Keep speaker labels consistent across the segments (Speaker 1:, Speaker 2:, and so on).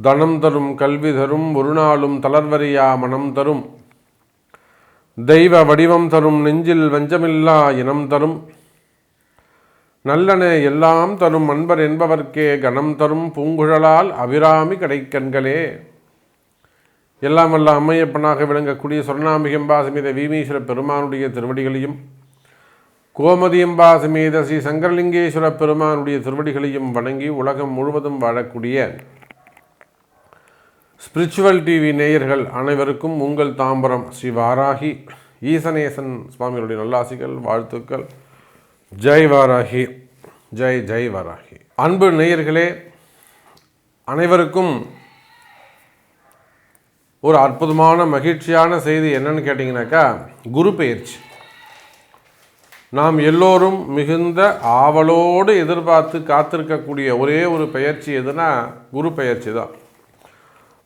Speaker 1: தனம் தரும் கல்வி தரும் ஒரு நாளும் தளர்வரியா மனம் தரும் தெய்வ வடிவம் தரும் நெஞ்சில் வஞ்சமில்லா இனம் தரும். நல்லன எல்லாம் தரும் அன்பர் என்பவர்க்கே கணம் தரும் பூங்குழலால் அபிராமி கடைக்கண்களே எல்லாம் வல்ல அம்மையப்பனாக விளங்கக்கூடிய சொர்ணாம்பிகம்பா சமேத வீமீஸ்வர பெருமானுடைய திருவடிகளையும் கோமதியம்பா சமேத ஸ்ரீ சங்கரலிங்கேஸ்வர பெருமானுடைய திருவடிகளையும் வணங்கி உலகம் முழுவதும் வாழக்கூடிய ஸ்பிரிச்சுவல் டிவி நேயர்கள் அனைவருக்கும் உங்கள் தாம்பரம் ஸ்ரீ வாராகி. ஈசனேசன் சுவாமிகளுடைய நல்லாசிகள் வாழ்த்துக்கள். ஜெய் வாராகி ஜெய் ஜெய் வாராகி. அன்பு நேயர்களே அனைவருக்கும் ஒரு அற்புதமான மகிழ்ச்சியான செய்தி என்னன்னு கேட்டிங்கனாக்கா குரு பயிற்சி நாம் எல்லோரும் மிகுந்த ஆவலோடு எதிர்பார்த்து காத்திருக்கக்கூடிய ஒரே ஒரு பயிற்சி எதுனா குரு பயிற்சி தான்.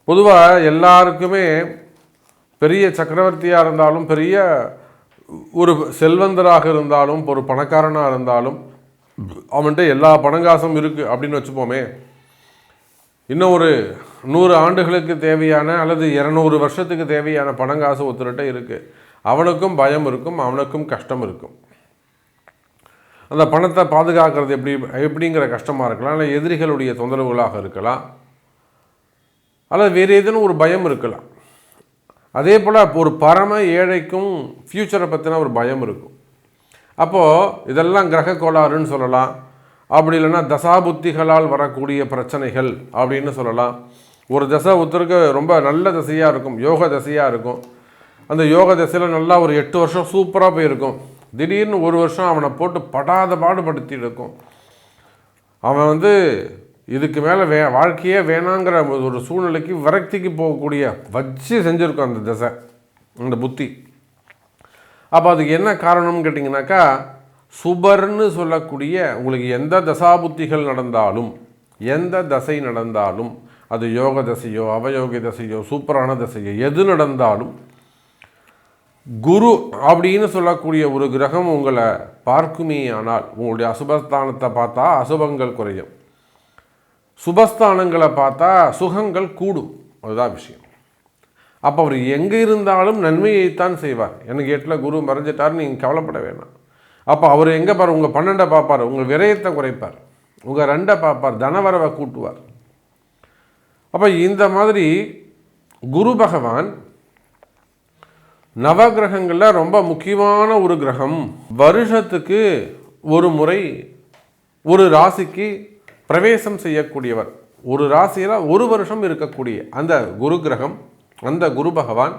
Speaker 1: பொதுவாக எல்லாருக்குமே பெரிய சக்கரவர்த்தியாக இருந்தாலும் பெரிய ஒரு செல்வந்தராக இருந்தாலும் ஒரு பணக்காரனாக இருந்தாலும் அவன்கிட்ட எல்லா பணங்காசும் இருக்குது அப்படின்னு வச்சுப்போமே. இன்னும் ஒரு நூறு ஆண்டுகளுக்கு தேவையான அல்லது இரநூறு வருஷத்துக்கு தேவையான பணங்காசு ஒருத்தர்கிட்ட இருக்குது அவனுக்கும் பயம் இருக்கும் அவனுக்கும் கஷ்டம் இருக்கும். அந்த பணத்தை பாதுகாக்கிறது எப்படி எப்படிங்கிற கஷ்டமாக இருக்கலாம் இல்லை எதிரிகளுடைய தொந்தரவுகளாக இருக்கலாம் அல்லது வேறு ஏதேனும் ஒரு பயம் இருக்கலாம். அதே போல் ஒரு பரம ஏழைக்கும் ஃப்யூச்சரை பற்றின ஒரு பயம் இருக்கும். அப்போது இதெல்லாம் கிரக கோளாறுன்னு சொல்லலாம். அப்படி இல்லைன்னா தசாபுத்திகளால் வரக்கூடிய பிரச்சனைகள் அப்படின்னு சொல்லலாம். ஒரு தசை ஒருத்தருக்கு ரொம்ப நல்ல தசையாக இருக்கும் யோக தசையாக இருக்கும். அந்த யோக தசையில் நல்லா ஒரு எட்டு வருஷம் சூப்பராக போயிருக்கும். திடீர்னு ஒரு வருஷம் அவனை போட்டு படாத பாடுபடுத்தி இருக்கும். அவன் வந்து இதுக்கு மேலே வே வாழ்க்கையே வேணாங்கிற ஒரு சூழ்நிலைக்கு விரக்திக்கு போகக்கூடிய வச்சு செஞ்சுருக்கோம் அந்த திசை அந்த புத்தி. அப்போ அதுக்கு என்ன காரணம்னு கேட்டிங்கனாக்கா சுபர்னு சொல்லக்கூடிய உங்களுக்கு எந்த தசாபுத்திகள் நடந்தாலும் எந்த தசை நடந்தாலும் அது யோக தசையோ அவயோக தசையோ சூப்பரான தசையோ எது நடந்தாலும் குரு அப்படின்னு சொல்லக்கூடிய ஒரு கிரகம் உங்களை பார்க்குமே ஆனால் உங்களுடைய அசுபஸ்தானத்தை பார்த்தா அசுபங்கள் குறையும். சுபஸ்தானங்களை பார்த்தா சுகங்கள் கூடும். அதுதான் விஷயம். அப்போ அவர் எங்கே இருந்தாலும் நன்மையைத்தான் செய்வார். எனக்கு எட்டில் குரு மறைஞ்சிட்டார் நீங்கள் கவலைப்பட வேணாம். அப்போ அவர் எங்கே பார் உங்கள் பன்னெண்டை பார்ப்பார் உங்கள் விரயத்தை குறைப்பார். உங்கள் ரெண்டை பார்ப்பார் தனவரவை கூட்டுவார். அப்போ இந்த மாதிரி குரு பகவான் நவகிரகங்களில் ரொம்ப முக்கியமான ஒரு கிரகம். வருஷத்துக்கு ஒரு முறை ஒரு ராசிக்கு பிரவேசம் செய்யக்கூடியவர். ஒரு ராசியில் ஒரு வருஷம் இருக்கக்கூடிய அந்த குரு கிரகம் அந்த குரு பகவான்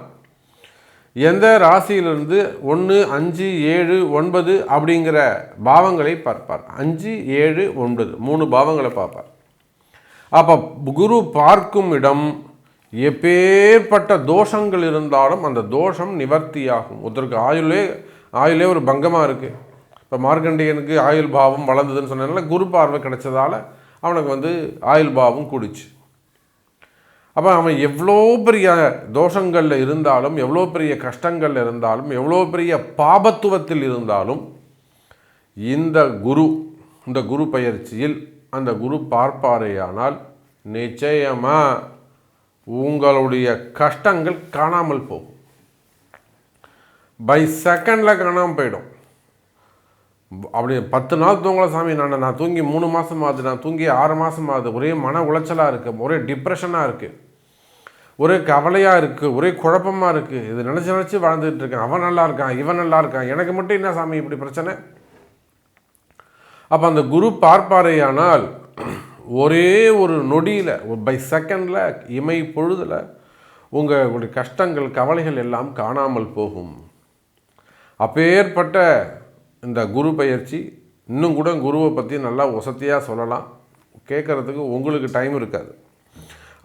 Speaker 1: எந்த ராசியிலிருந்து ஒன்று அஞ்சு ஏழு ஒன்பது அப்படிங்கிற பாவங்களை பார்ப்பார். அஞ்சு ஏழு ஒன்பது மூணு பாவங்களை பார்ப்பார். அப்போ குரு பார்க்கும் இடம் எப்பேற்பட்ட தோஷங்கள் இருந்தாலும் அந்த தோஷம் நிவர்த்தியாகும். ஒருத்தருக்கு ஆயுளே ஆயுளே ஒரு பங்கமாக இருக்குது இப்போ மார்க்கண்டேயனுக்கு ஆயுள் பாவம் வளர்ந்ததுன்னு சொன்னதுனால குரு பார்வை கிடைச்சதால அவனுக்கு வந்து ஆயுள் பாவம் கூடிச்சு. அப்போ அவன் எவ்வளோ பெரிய தோஷங்களில் இருந்தாலும் எவ்வளோ பெரிய கஷ்டங்களில் இருந்தாலும் எவ்வளோ பெரிய பாபத்துவத்தில் இருந்தாலும் இந்த குரு இந்த குரு பயிற்சியில் அந்த குரு பார்ப்பாரேயானால் நிச்சயமாக உங்களுடைய கஷ்டங்கள் காணாமல் போகும். பை செகண்டில் காணாமல் போயிடும். அப்படி பத்து நாள் தூங்கல சாமி நான் நான் தூங்கி மூணு மாதம் ஆகுது நான் தூங்கி ஆறு மாதம் ஆகுது. ஒரே மன உளைச்சலாக இருக்குது ஒரே டிப்ரெஷனாக இருக்குது ஒரே கவலையாக இருக்குது ஒரே குழப்பமாக இருக்குது இது நினச்சி நினச்சி வாழ்ந்துட்டு இருக்கேன். அவன் நல்லா இருக்கான் இவன் நல்லா இருக்கான். எனக்கு மட்டும் என்ன சாமி இப்படி பிரச்சனை? அப்போ அந்த குரு பார்ப்பாரையானால் ஒரே ஒரு நொடியில் பை செகண்டில் இமை பொழுதில் உங்களுடைய கஷ்டங்கள் கவலைகள் எல்லாம் காணாமல் போகும். அப்பேற்பட்ட இந்த குரு பயிற்சி இன்னும் கூட குருவை பற்றி நல்லா வசதியாக சொல்லலாம். கேட்குறதுக்கு உங்களுக்கு டைம் இருக்காது.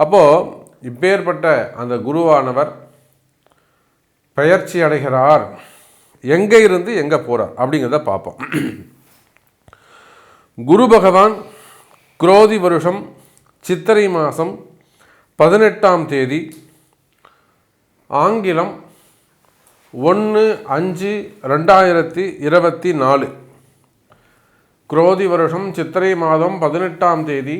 Speaker 1: அப்போது இப்பேற்பட்ட அந்த குருவானவர் பயிற்சி அடைகிறார். எங்கே இருந்து எங்கே போகிறார் அப்படிங்கிறத பார்ப்போம். குரு பகவான் குரோதி வருஷம் சித்திரை மாதம் பதினெட்டாம் தேதி ஆங்கிலம் ஒன்று அஞ்சு ரெண்டாயிரத்தி இருபத்தி நாலு. குரோதி வருஷம் சித்திரை மாதம் பதினெட்டாம் தேதி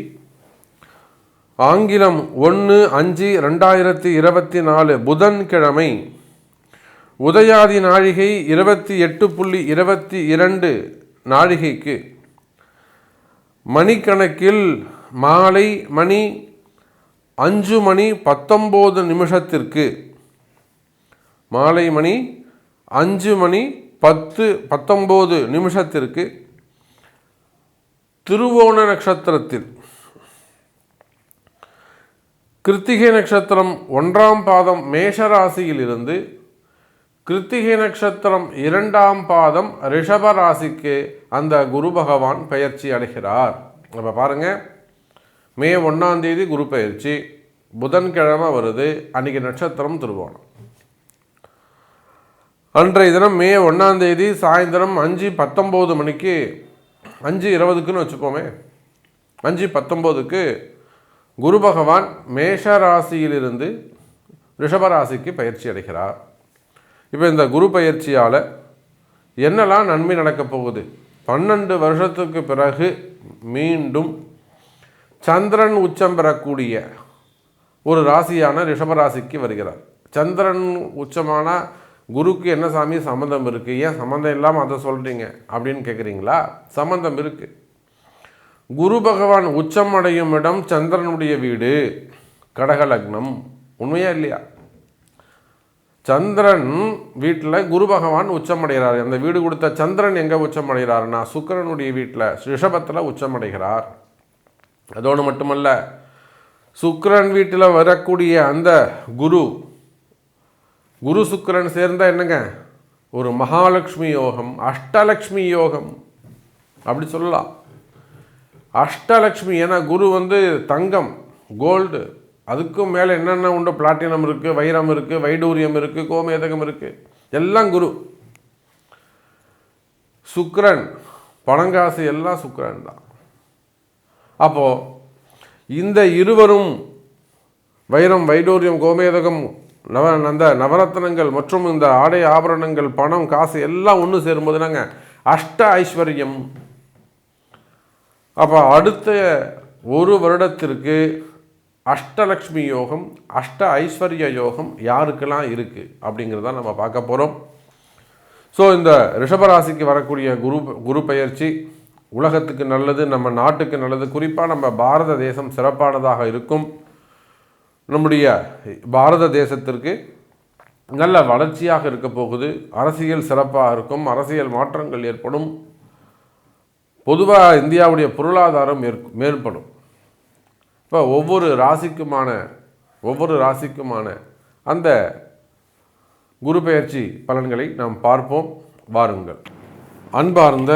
Speaker 1: ஆங்கிலம் ஒன்று அஞ்சு ரெண்டாயிரத்தி இருபத்தி நாலு புதன்கிழமை உதயாதி நாழிகை இருபத்தி எட்டு புள்ளி இருபத்தி இரண்டு நாழிகைக்கு. மணிக்கணக்கில் மாலை மணி அஞ்சு மணி பத்தொம்போது நிமிஷத்திற்கு. மாலை மணி அஞ்சு மணி பத்து பத்தொம்போது நிமிஷத்திற்கு திருவோண நட்சத்திரத்தில். கிருத்திகை நட்சத்திரம் ஒன்றாம் பாதம் மேஷராசியிலிருந்து கிருத்திகை நட்சத்திரம் இரண்டாம் பாதம் ரிஷப ராசிக்கு அந்த குரு பகவான் பெயர்ச்சி அடைகிறார். அப்போ பாருங்க மே ஒன்றாம் தேதி குரு பயிற்சி புதன்கிழமை வருது அன்னைக்கு நட்சத்திரம் திருவோணம். அன்றைய தினம் மே ஒன்றாம் தேதி சாயந்தரம் அஞ்சு பத்தொம்போது மணிக்கு அஞ்சு இருபதுக்குன்னு வச்சுப்போமே அஞ்சு பத்தொம்போதுக்கு குரு பகவான் மேஷ ராசியிலிருந்து ரிஷபராசிக்கு பயிற்சி அடைகிறார். இப்போ இந்த குரு பயிற்சியால் என்னெல்லாம் நன்மை நடக்கப் போகுது? பன்னெண்டு வருஷத்துக்கு பிறகு மீண்டும் சந்திரன் உச்சம் பெறக்கூடிய ஒரு ராசியான ரிஷபராசிக்கு வருகிறார். சந்திரன் உச்சமான குருக்கு என்ன சாமி சம்மந்தம் இருக்குது ஏன் சம்மந்தம் இல்லாமல் அதை சொல்கிறீங்க அப்படின்னு கேட்குறீங்களா சம்மந்தம் இருக்குது குரு பகவான் உச்சம் அடையும் இடம் சந்திரனுடைய வீடு கடக லக்னம். உண்மையா இல்லையா? சந்திரன் வீட்டில் குரு பகவான் உச்சம் அடைகிறார் அந்த வீடு கொடுத்த சந்திரன் எங்கே உச்சம் சுக்கரனுடைய சுக்கிரனுடைய வீட்டில் ரிஷபத்தில் உச்சமடைகிறார். அதோடு மட்டுமல்ல சுக்கரன் வீட்டில் வரக்கூடிய அந்த குரு குரு சுக்கிரன் சேர்ந்தால் என்னங்க? ஒரு மகாலட்சுமி யோகம் அஷ்டலக்ஷ்மி யோகம். அப்படி சொல்லலாம். அஷ்டலக்ஷ்மி ஏன்னா குரு வந்து தங்கம் கோல்டு. அதுக்கும் மேலே என்னென்ன உண்டு பிளாட்டினம் இருக்குது வைரம் இருக்குது வைடூரியம் இருக்குது கோமேதகம் இருக்குது எல்லாம் குரு. சுக்ரன் பணங்காசு எல்லாம் சுக்ரன் தான். அப்போது இந்த இருவரும் வைரம் வைடூரியம் கோமேதகம் நவ அந்த நவரத்னங்கள் மற்றும் இந்த ஆடை ஆபரணங்கள் பணம் காசு எல்லாம் ஒன்று சேரும்போது நாங்கள் அஷ்ட ஐஸ்வர்யம். அப்போ அடுத்த ஒரு வருடத்திற்கு அஷ்டலக்ஷ்மி யோகம் அஷ்ட ஐஸ்வர்ய யோகம் யாருக்கெல்லாம் இருக்குது அப்படிங்கிறத நம்ம பார்க்க போகிறோம் ஸோ இந்த ரிஷபராசிக்கு வரக்கூடிய குரு குரு பயிற்சி உலகத்துக்கு நல்லது நம்ம நாட்டுக்கு நல்லது குறிப்பாக நம்ம பாரத தேசம் சிறப்பானதாக இருக்கும். நம்முடைய பாரத தேசத்திற்கு நல்ல வளர்ச்சியாக இருக்க போகுது. அரசியல் சிறப்பாக இருக்கும் அரசியல் மாற்றங்கள் ஏற்படும். பொதுவாக இந்தியாவுடைய பொருளாதாரம் மேற்- மேற்படும். இப்போ ஒவ்வொரு ராசிக்குமான ஒவ்வொரு ராசிக்குமான அந்த குரு பெயர்ச்சி பலன்களை நாம் பார்ப்போம். வாருங்கள். அன்பார்ந்த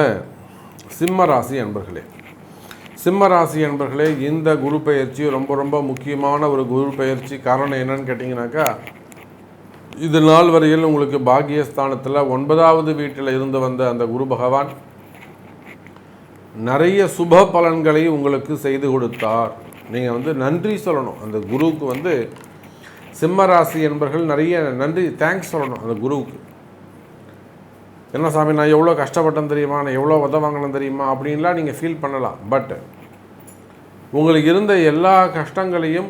Speaker 1: சிம்ம ராசி அன்பர்களே சிம்ம ராசி அன்பர்களே இந்த குரு பெயர்ச்சி ரொம்ப ரொம்ப முக்கியமான ஒரு குரு பெயர்ச்சி. காரணம் என்னன்னு கேட்டிங்கனாக்கா இது நாள் வரையில் உங்களுக்கு பாக்கியஸ்தானத்தில் ஒன்பதாவது வீட்டில் இருந்து வந்த அந்த குரு பகவான் நிறைய சுப பலன்களை உங்களுக்கு செய்து கொடுத்தார். நீங்கள் வந்து நன்றி சொல்லணும். அந்த குருவுக்கு வந்து சிம்மராசி என்பர்கள் நிறைய நன்றி தேங்க்ஸ் சொல்லணும் அந்த குருவுக்கு. என்ன சாமி நான் எவ்வளோ கஷ்டப்பட்டேன் தெரியுமா? நான் எவ்வளோ உத வாங்கினேன் தெரியுமா? அப்படின்லாம் நீங்கள் ஃபீல் பண்ணலாம். பட் உங்களுக்கு இருந்த எல்லா கஷ்டங்களையும்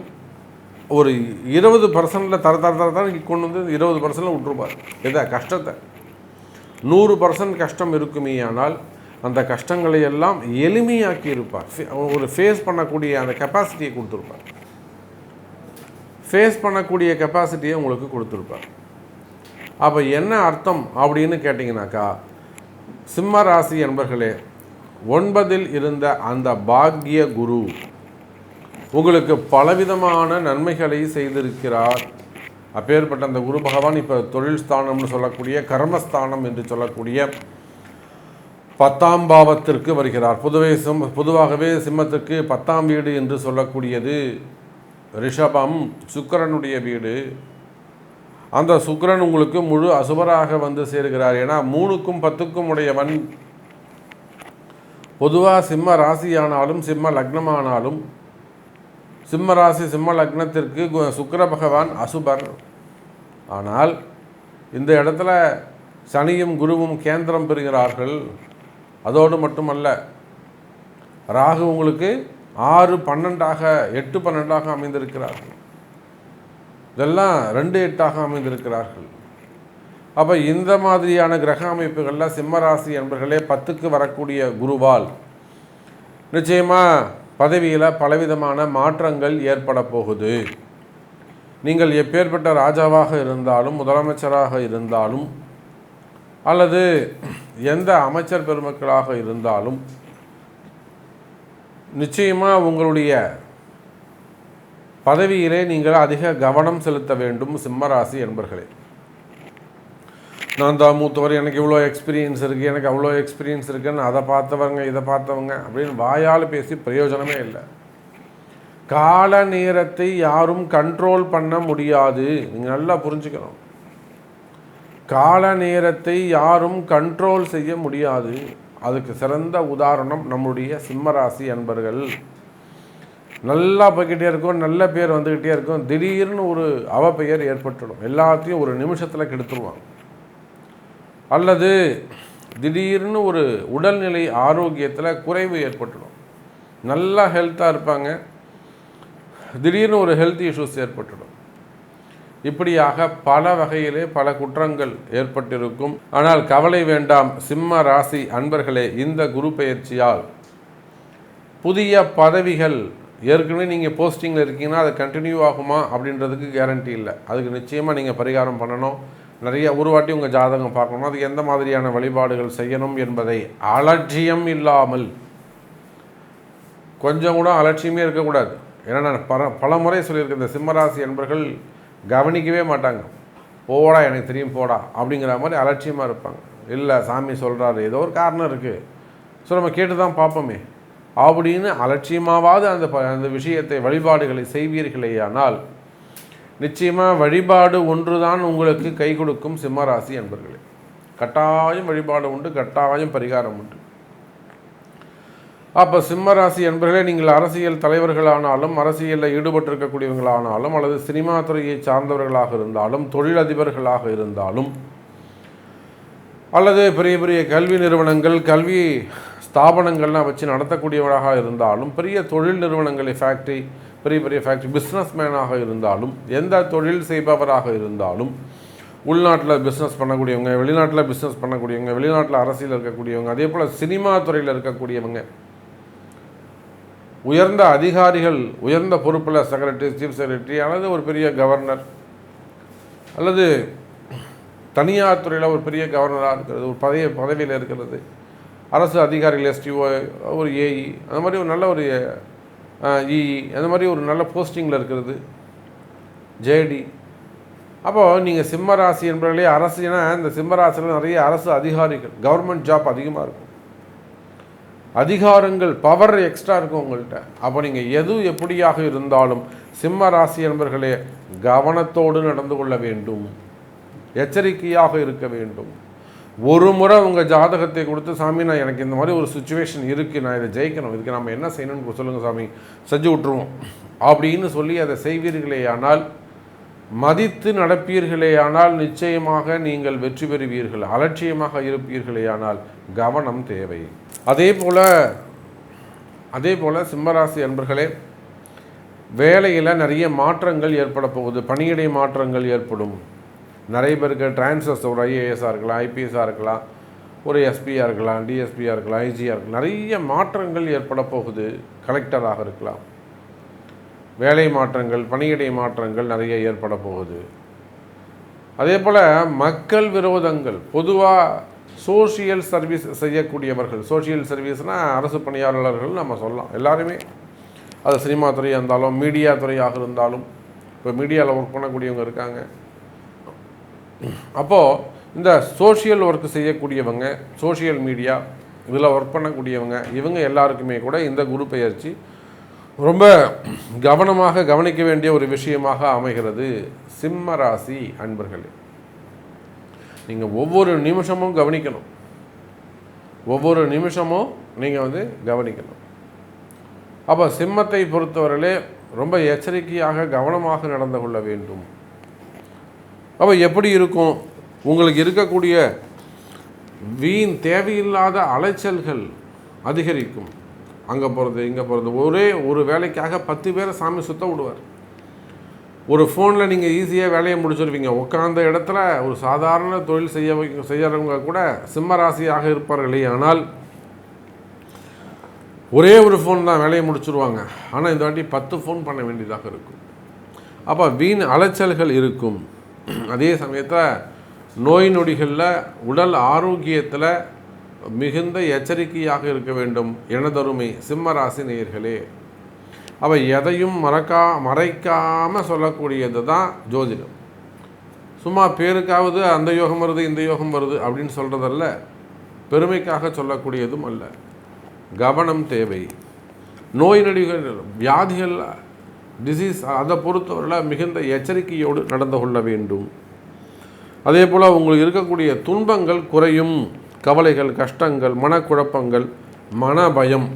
Speaker 1: ஒரு இருபது பர்சன்டில் தர தர தர தான் கொண்டு வந்து இருபது பர்சன்டில் விட்டுருப்பார். எதா? கஷ்டத்தை. நூறு பர்சன்ட் கஷ்டம் இருக்குமே ஆனால் அந்த கஷ்டங்களை எல்லாம் எளிமையாக்கி இருப்பார் ஃபே- ஒரு ஃபேஸ் பண்ணக்கூடிய அந்த கெப்பாசிட்டியை கொடுத்துருப்பார். ஃபேஸ் பண்ணக்கூடிய கெப்பாசிட்டியை உங்களுக்கு கொடுத்துருப்பார். அப்போ என்ன அர்த்தம் அப்படின்னு கேட்டிங்கனாக்கா சிம்ம ராசி என்பர்களே ஒன்பதில் இருந்த அந்த பாக்கிய குரு உங்களுக்கு பலவிதமான நன்மைகளை செய்திருக்கிறார். அப்பேற்பட்ட அந்த குரு பகவான் இப்போ தொழில் ஸ்தானம்னு சொல்லக்கூடிய கர்மஸ்தானம் என்று சொல்லக்கூடிய பத்தாம் பாவத்திற்கு வருகிறார். புதுவை சிம் பொதுவாகவே சிம்மத்துக்கு பத்தாம் வீடு என்று சொல்லக்கூடியது ரிஷபம் சுக்கிரனுடைய வீடு. அந்த சுக்கிரன் உங்களுக்கு முழு அசுபராக வந்து சேருகிறார். ஏன்னா மூணுக்கும் பத்துக்கும் உடையவன் பொதுவாக சிம்ம ராசியானாலும் சிம்ம லக்னமானாலும் சிம்ம ராசி சிம்ம லக்னத்திற்கு கு- பகவான் அசுபர். ஆனால் இந்த இடத்துல சனியும் குருவும் கேந்திரம் பெறுகிறார்கள். அதோடு மட்டுமல்ல ராகு உங்களுக்கு ஆறு பன்னெண்டாக எட்டு பன்னெண்டாக அமைந்திருக்கிறார்கள். இதெல்லாம் ரெண்டு எட்டாக அமைந்திருக்கிறார்கள். அப்போ இந்த மாதிரியான கிரக அமைப்புகளில் சிம்மராசி என்பர்களே பத்துக்கு வரக்கூடிய குருவால் நிச்சயமாக பதவியில் பலவிதமான மாற்றங்கள் ஏற்பட போகுது. நீங்கள் எப்பேற்பட்ட ராஜாவாக இருந்தாலும் முதலமைச்சராக இருந்தாலும் அல்லது எந்த அமைச்சர் பெருமக்களாக இருந்தாலும் நிச்சயமாக உங்களுடைய பதவியிலே நீங்கள் அதிக கவனம் செலுத்த வேண்டும் சிம்மராசி என்பர்களே. நான் தான் மூத்தவர் எனக்கு இவ்வளோ எக்ஸ்பீரியன்ஸ் இருக்குது எனக்கு அவ்வளோ எக்ஸ்பீரியன்ஸ் இருக்குன்னு அதை பார்த்தவங்க இதை பார்த்தவங்க அப்படின்னு வாயால் பேசி பிரயோஜனமே இல்லை. கால நேரத்தை யாரும் கண்ட்ரோல் பண்ண முடியாது. நீங்கள் நல்லா புரிஞ்சுக்கணும். கால நேரத்தை யாரும் கண்ட்ரோல் செய்ய முடியாது. அதுக்கு சிறந்த உதாரணம் நம்முடைய சிம்மராசி அன்பர்கள். நல்லா போய்கிட்டே இருக்கும் நல்ல பேர் வந்துக்கிட்டே இருக்கும். திடீர்னு ஒரு அவப்பெயர் ஏற்பட்டுடும். எல்லாத்தையும் ஒரு நிமிஷத்தில் கெடுத்துருவாங்க. அல்லது திடீர்னு ஒரு உடல்நிலை ஆரோக்கியத்தில் குறைவு ஏற்பட்டுடும். நல்லா ஹெல்த்தாக இருப்பாங்க. திடீர்னு ஒரு ஹெல்த் இஷ்யூஸ் ஏற்பட்டுடும். இப்படியாக பல வகையிலே பல குற்றங்கள் ஏற்பட்டிருக்கும். ஆனால் கவலை வேண்டாம் சிம்ம ராசி அன்பர்களே இந்த குரு பயிற்சியால் புதிய பதவிகள் ஏற்கனவே நீங்கள் போஸ்டிங்கில் இருக்கீங்கன்னா அது கண்டினியூ ஆகுமா அப்படின்றதுக்கு கேரண்டி இல்லை. அதுக்கு நிச்சயமாக நீங்கள் பரிகாரம் பண்ணணும். நிறைய ஒரு வாட்டி உங்கள் ஜாதகம் பார்க்கணும். அதுக்கு எந்த மாதிரியான வழிபாடுகள் செய்யணும் என்பதை அலட்சியம் இல்லாமல் கொஞ்சம் கூட அலட்சியமே இருக்கக்கூடாது. ஏன்னா நான் பல பல முறை சொல்லியிருக்கேன் இந்த சிம்மராசி என்பர்கள் கவனிக்கவே மாட்டாங்க. போடா எனக்கு தெரியும் போடா அப்படிங்கிற மாதிரி அலட்சியமாக இருப்பாங்க. இல்லை சாமி சொல்கிறாரு ஏதோ ஒரு காரணம் இருக்குது ஸோ நம்ம கேட்டு தான் பார்ப்போமே. அப்படின்னு அலட்சியமாவது அந்த ப அந்த விஷயத்தை வழிபாடுகளை செய்வீர்களேயானால் நிச்சயமாக வழிபாடு ஒன்று தான் உங்களுக்கு கை கொடுக்கும் சிம்மராசி என்பர்களே கட்டாயம் வழிபாடு உண்டு கட்டாயம் பரிகாரம் உண்டு. அப்போ சிம்மராசி என்பர்களே நீங்கள் அரசியல் தலைவர்களானாலும் அரசியலில் ஈடுபட்டிருக்கக்கூடியவங்களானாலும் அல்லது சினிமா துறையை சார்ந்தவர்களாக இருந்தாலும் தொழிலதிபர்களாக இருந்தாலும் அல்லது பெரிய பெரிய கல்வி நிறுவனங்கள் கல்வி ஸ்தாபனங்கள்லாம் வச்சு நடத்தக்கூடியவராக இருந்தாலும் பெரிய தொழில் நிறுவனங்களை ஃபேக்ட்ரி பெரிய பெரிய ஃபேக்ட்ரி பிஸ்னஸ் மேனாக இருந்தாலும் எந்த தொழில் செய்பவராக இருந்தாலும் உள்நாட்டில் பிஸ்னஸ் பண்ணக்கூடியவங்க வெளிநாட்டில் பிஸ்னஸ் பண்ணக்கூடியவங்க வெளிநாட்டில் அரசியல் இருக்கக்கூடியவங்க அதே போல் சினிமா துறையில் இருக்கக்கூடியவங்க உயர்ந்த அதிகாரிகள் உயர்ந்த பொறுப்பில் செக்ரட்டரி சீஃப் செக்ரட்டரி அல்லது ஒரு பெரிய கவர்னர் அல்லது தனியார் துறையில் ஒரு பெரிய கவர்னராக இருக்கிறது ஒரு பதவி பதவியில் இருக்கிறது. அரசு அதிகாரிகள் எஸ்டிஓ ஒரு ஏஇ அந்த மாதிரி ஒரு நல்ல ஒரு இஇ அந்த மாதிரி ஒரு நல்ல போஸ்டிங்கில் இருக்கிறது. ஜேடி அப்போது நீங்கள் சிம்மராசி என்பவர்களே அரசு ஏன்னா இந்த சிம்மராசியில் நிறைய அரசு அதிகாரிகள் கவர்மெண்ட் ஜாப் அதிகமாக இருக்கும். அதிகாரங்கள் பவர் எக்ஸ்ட்ரா இருக்கும் உங்கள்கிட்ட அப்போ நீங்கள் எது எப்படியாக இருந்தாலும் சிம்ம ராசி நண்பர்களே கவனத்தோடு நடந்து கொள்ள வேண்டும். எச்சரிக்கையாக இருக்க வேண்டும். ஒரு முறை உங்கள் ஜாதகத்தை கொடுத்து சாமி நான் எனக்கு இந்த மாதிரி ஒரு சுச்சுவேஷன் இருக்குது நான் இதை ஜெயிக்கணும். இதுக்கு நம்ம என்ன செய்யணும்னு சொல்லுங்கள் சாமி. செஞ்சு விட்ருவோம் அப்படின்னு சொல்லி அதை செய்வீர்களேயானால் மதித்து நடப்பீர்களேயானால் நிச்சயமாக நீங்கள் வெற்றி பெறுவீர்கள். அலட்சியமாக இருப்பீர்களேயானால் கவனம் தேவை. அதே போல் அதே போல் சிம்மராசி அன்பர்களே வேலையில் நிறைய மாற்றங்கள் ஏற்பட போகுது. பணியிடை மாற்றங்கள் ஏற்படும். நிறைய பேருக்கு டிரான்ஸ்ஃபர்ஸ் ஒரு ஐஏஎஸ்ஸாக இருக்கலாம் ஐபிஎஸ்ஸாக இருக்கலாம் ஒரு எஸ்பியாக இருக்கலாம் டிஎஸ்பியாக இருக்கலாம் ஐஜியாக இருக்கலாம். நிறைய மாற்றங்கள் ஏற்பட போகுது. கலெக்டராக இருக்கலாம். வேலை மாற்றங்கள் பணியிடை மாற்றங்கள் நிறைய ஏற்பட போகுது. அதே போல் மக்கள் விரோதங்கள் பொதுவாக சோஷியல் சர்வீஸ் செய்யக்கூடியவர்கள். சோஷியல் சர்வீஸ்னால் அரசு பணியாளர்கள் நம்ம சொல்லலாம். எல்லாருமே. அது சினிமா துறையாக இருந்தாலும் மீடியா துறையாக இருந்தாலும் இப்போ மீடியாவில் ஒர்க் பண்ணக்கூடியவங்க இருக்காங்க. அப்போது இந்த சோஷியல் ஒர்க் செய்யக்கூடியவங்க சோஷியல் மீடியா இதில் ஒர்க் பண்ணக்கூடியவங்க இவங்க எல்லாருக்குமே கூட இந்த குரு பயிற்சி ரொம்ப கவனமாக கவனிக்க வேண்டிய ஒரு விஷயமாக அமைகிறது. சிம்ம ராசி அன்பர்களே. நீங்கள் ஒவ்வொரு நிமிஷமும் கவனிக்கணும். ஒவ்வொரு நிமிஷமும் நீங்கள் வந்து கவனிக்கணும். அப்போ சிம்மத்தை பொறுத்தவரையிலே ரொம்ப எச்சரிக்கையாக கவனமாக நடந்து கொள்ள வேண்டும். அப்போ எப்படி இருக்கும்? உங்களுக்கு இருக்கக்கூடிய வீண் தேவையில்லாத அலைச்சல்கள் அதிகரிக்கும். அங்கே போகிறது இங்கே போகிறது ஒரே ஒரு வேலைக்காக பத்து பேரை சாமி சுத்த விடுவார். ஒரு ஃபோனில் நீங்கள் ஈஸியாக வேலையை முடிச்சிருவீங்க. உட்காந்த இடத்துல ஒரு சாதாரண தொழில் செய்ய செய்கிறவங்க செய்யறவங்க கூட சிம்ம ராசியாக இருப்பார்களே. ஆனால் ஒரே ஒரு ஃபோன் தான் வேலையை முடிச்சிருவாங்க. ஆனால் இந்த வாட்டி பத்து ஃபோன் பண்ண வேண்டியதாக இருக்கும். அப்போ வீண் அலைச்சல்கள் இருக்கும். அதே சமயத்தில் நோய் நொடிகளில் உடல் ஆரோக்கியத்தில் மிகுந்த எச்சரிக்கையாக இருக்க வேண்டும். எனதருமை சிம்ம ராசி நேயர்களே. அவள் எதையும் மறக்கா மறைக்காமல் சொல்லக்கூடியது தான் ஜோதிடம். சும்மா பேருக்காவது அந்த யோகம் வருது இந்த யோகம் வருது அப்படின்னு சொல்கிறதல்ல பெருமைக்காக சொல்லக்கூடியதும் அல்ல. கவனம் தேவை. நோய் நடிகள் வியாதிகள் டிசீஸ் அதை பொறுத்தவரையில் மிகுந்த எச்சரிக்கையோடு நடந்து கொள்ள வேண்டும். அதே போல் உங்களுக்கு இருக்கக்கூடிய துன்பங்கள் குறையும். கவலைகள் கஷ்டங்கள் மனக்குழப்பங்கள் மன பயம்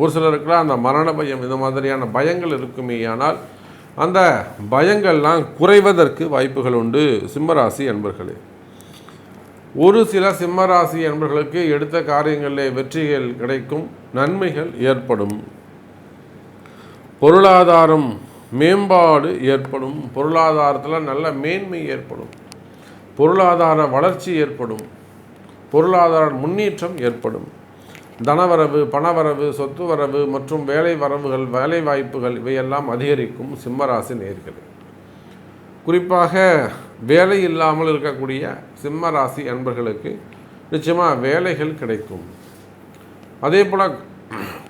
Speaker 1: ஒரு சிலருக்குலாம் அந்த மரண பயம் இந்த மாதிரியான பயங்கள் இருக்குமே. ஆனால் அந்த பயங்கள்லாம் குறைவதற்கு வாய்ப்புகள் உண்டு. சிம்மராசி அன்பர்களே ஒரு சில சிம்மராசி அன்பர்களுக்கு எடுத்த காரியங்களில் வெற்றிகள் கிடைக்கும் நன்மைகள் ஏற்படும். பொருளாதாரம் மேம்பாடு ஏற்படும். பொருளாதாரத்தில் நல்ல மேன்மை ஏற்படும். பொருளாதார வளர்ச்சி ஏற்படும். பொருளாதார முன்னேற்றம் ஏற்படும். தனவரவு பணவரவு சொத்து வரவு மற்றும் வேலை வரவுகள் வேலை வாய்ப்புகள் இவையெல்லாம் அதிகரிக்கும் சிம்மராசி நேர்களே குறிப்பாக வேலை இல்லாமல் இருக்கக்கூடிய சிம்ம ராசி அன்பர்களுக்கு நிச்சயமாக வேலைகள் கிடைக்கும். அதே போல்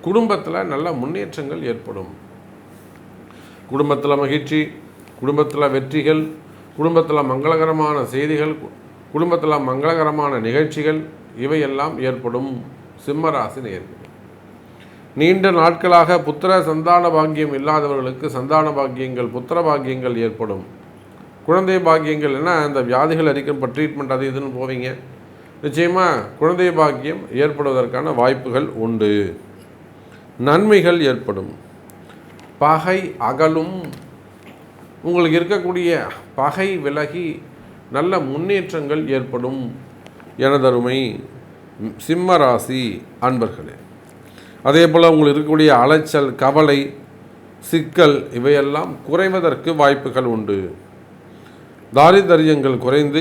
Speaker 1: குடும்பத்தில் நல்ல முன்னேற்றங்கள் ஏற்படும். குடும்பத்தில் மகிழ்ச்சி குடும்பத்தில் வெற்றிகள் குடும்பத்தில் மங்களகரமான செய்திகள் குடும்பத்தில் மங்களகரமான நிகழ்ச்சிகள் இவையெல்லாம் ஏற்படும். சிம்மராசி நேர்கள் நீண்ட நாட்களாக புத்திர சந்தான பாக்கியம் இல்லாதவர்களுக்கு சந்தான பாக்கியங்கள் புத்திர பாக்கியங்கள் ஏற்படும். குழந்தை பாக்கியங்கள் என்ன? அந்த வியாதிகள் அடிக்கும் இப்போ ட்ரீட்மெண்ட் அது இதுன்னு போவீங்க. நிச்சயமாக குழந்தை பாக்கியம் ஏற்படுவதற்கான வாய்ப்புகள் உண்டு. நன்மைகள் ஏற்படும். பகை அகலும். உங்களுக்கு இருக்கக்கூடிய பகை விலகி நல்ல முன்னேற்றங்கள் ஏற்படும். எனதருமை. சிம்ம ராசி அன்பர்களே அதே போல் உங்களுக்கு இருக்கக்கூடிய அலைச்சல் கவலை சிக்கல் இவையெல்லாம் குறைவதற்கு வாய்ப்புகள் உண்டு. தாரிதரியங்கள் குறைந்து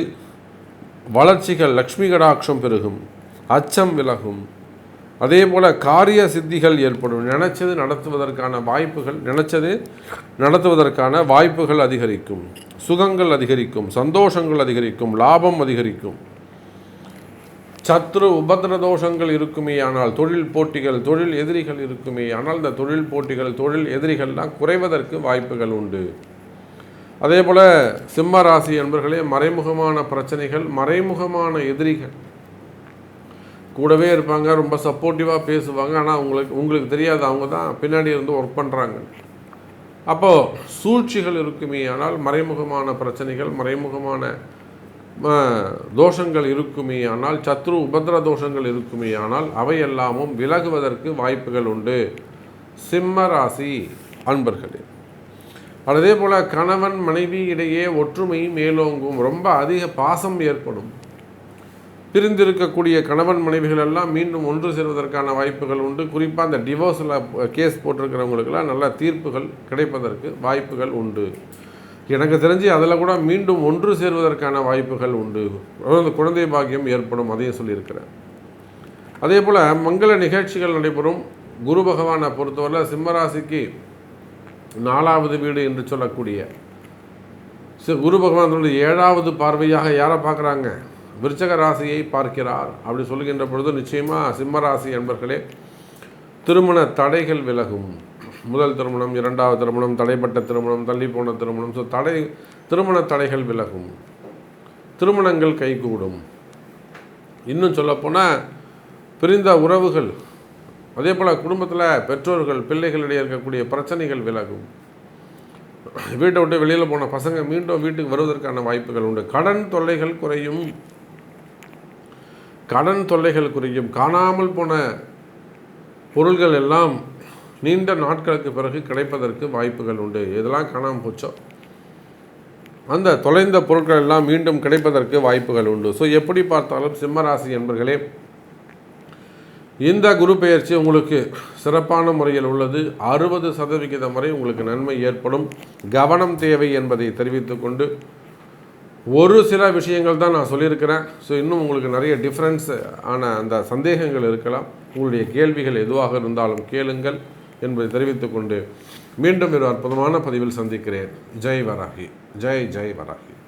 Speaker 1: வளர்ச்சிகள் லக்ஷ்மி கடாட்சம் பெருகும் அச்சம் விலகும். அதே போல் காரிய சித்திகள் ஏற்படும். நினைச்சது நடத்துவதற்கான வாய்ப்புகள் நினைச்சது நடத்துவதற்கான வாய்ப்புகள் அதிகரிக்கும். சுகங்கள் அதிகரிக்கும் சந்தோஷங்கள் அதிகரிக்கும் லாபம் அதிகரிக்கும். சத்ரு உபதிர தோஷங்கள் இருக்குமே ஆனால் தொழில் போட்டிகள் தொழில் எதிரிகள் இருக்குமே ஆனால் இந்த தொழில் போட்டிகள் தொழில் எதிரிகள்லாம் குறைவதற்கு வாய்ப்புகள் உண்டு. அதே போல் சிம்ம ராசி என்பர்களே மறைமுகமான பிரச்சனைகள் மறைமுகமான எதிரிகள். கூடவே இருப்பாங்க ரொம்ப சப்போர்ட்டிவாக பேசுவாங்க. ஆனால் உங்களுக்கு உங்களுக்கு தெரியாது அவங்க தான் பின்னாடி இருந்து ஒர்க் பண்ணுறாங்க அப்போது சூழ்ச்சிகள் இருக்குமே ஆனால் மறைமுகமான பிரச்சனைகள் மறைமுகமான தோஷங்கள் இருக்குமே ஆனால் சத்ரு உபதிர தோஷங்கள் இருக்குமே ஆனால் அவையெல்லாமும் விலகுவதற்கு வாய்ப்புகள் உண்டு. சிம்ம ராசி அன்பர்களே அதே போல் கணவன் மனைவி இடையே ஒற்றுமை மேலோங்கும் ரொம்ப அதிக பாசம் ஏற்படும். பிரிந்திருக்கக்கூடிய கணவன் மனைவிகள் எல்லாம் மீண்டும் ஒன்று சேர்வதற்கான வாய்ப்புகள் உண்டு. குறிப்பாக அந்த டிவோர்ஸில் கேஸ் போட்டிருக்கிறவங்களுக்கெல்லாம் நல்ல தீர்ப்புகள் கிடைப்பதற்கு வாய்ப்புகள் உண்டு. எனக்கு தெரிஞ்சு அதில் கூட மீண்டும் ஒன்று சேர்வதற்கான வாய்ப்புகள் உண்டு. அதாவது குழந்தை பாக்கியம் ஏற்படும் அதையும் சொல்லியிருக்கிறேன் அதே போல் மங்கள நிகழ்ச்சிகள் நடைபெறும். குரு பகவானை பொறுத்தவரை சிம்மராசிக்கு நாலாவது வீடு என்று சொல்லக்கூடிய குரு பகவானுடைய ஏழாவது பார்வையாக யாரை பார்க்குறாங்க? விருச்சக ராசியை பார்க்கிறார். அப்படி சொல்லுகின்ற பொழுது நிச்சயமாக சிம்மராசி என்பர்களே திருமண தடைகள் விலகும். முதல் திருமணம் இரண்டாவது திருமணம் தடைப்பட்ட திருமணம் தள்ளி போன திருமணம். ஸோ தடை திருமண தடைகள் விலகும். திருமணங்கள் கைகூடும். இன்னும் சொல்லப்போனால் பிரிந்த உறவுகள் அதே போல் குடும்பத்தில் பெற்றோர்கள் பிள்ளைகளிடையே இருக்கக்கூடிய பிரச்சனைகள் விலகும். வீட்டை விட்டு வெளியில் போன பசங்க மீண்டும் வீட்டுக்கு வருவதற்கான வாய்ப்புகள் உண்டு. கடன் தொல்லைகள் குறையும். கடன் தொல்லைகள் குறையும். காணாமல் போன பொருள்கள் எல்லாம் நீண்ட நாட்களுக்கு பிறகு கிடைப்பதற்கு வாய்ப்புகள் உண்டு. இதெல்லாம் காணாமல் போச்சோ? அந்த தொலைந்த பொருட்கள் எல்லாம் மீண்டும் கிடைப்பதற்கு வாய்ப்புகள் உண்டு. ஸோ எப்படி பார்த்தாலும் சிம்மராசி என்பர்களே இந்த குரு பெயர்ச்சி உங்களுக்கு சிறப்பான முறையில் உள்ளது. அறுபது சதவிகிதம் வரை உங்களுக்கு நன்மை ஏற்படும். கவனம் தேவை என்பதை தெரிவித்துக்கொண்டு ஒரு சில விஷயங்கள் தான் நான் சொல்லியிருக்கிறேன். ஸோ இன்னும் உங்களுக்கு நிறைய டிஃப்ரென்ஸ் ஆன அந்த சந்தேகங்கள் இருக்கலாம். உங்களுடைய கேள்விகள் எதுவாக இருந்தாலும் கேளுங்கள். என்பதை தெரிவித்துக்கொண்டு மீண்டும் ஒரு அற்புதமான பதிவில் சந்திக்கிறேன். ஜெய் வராகி. ஜெய் ஜெய் வராகி.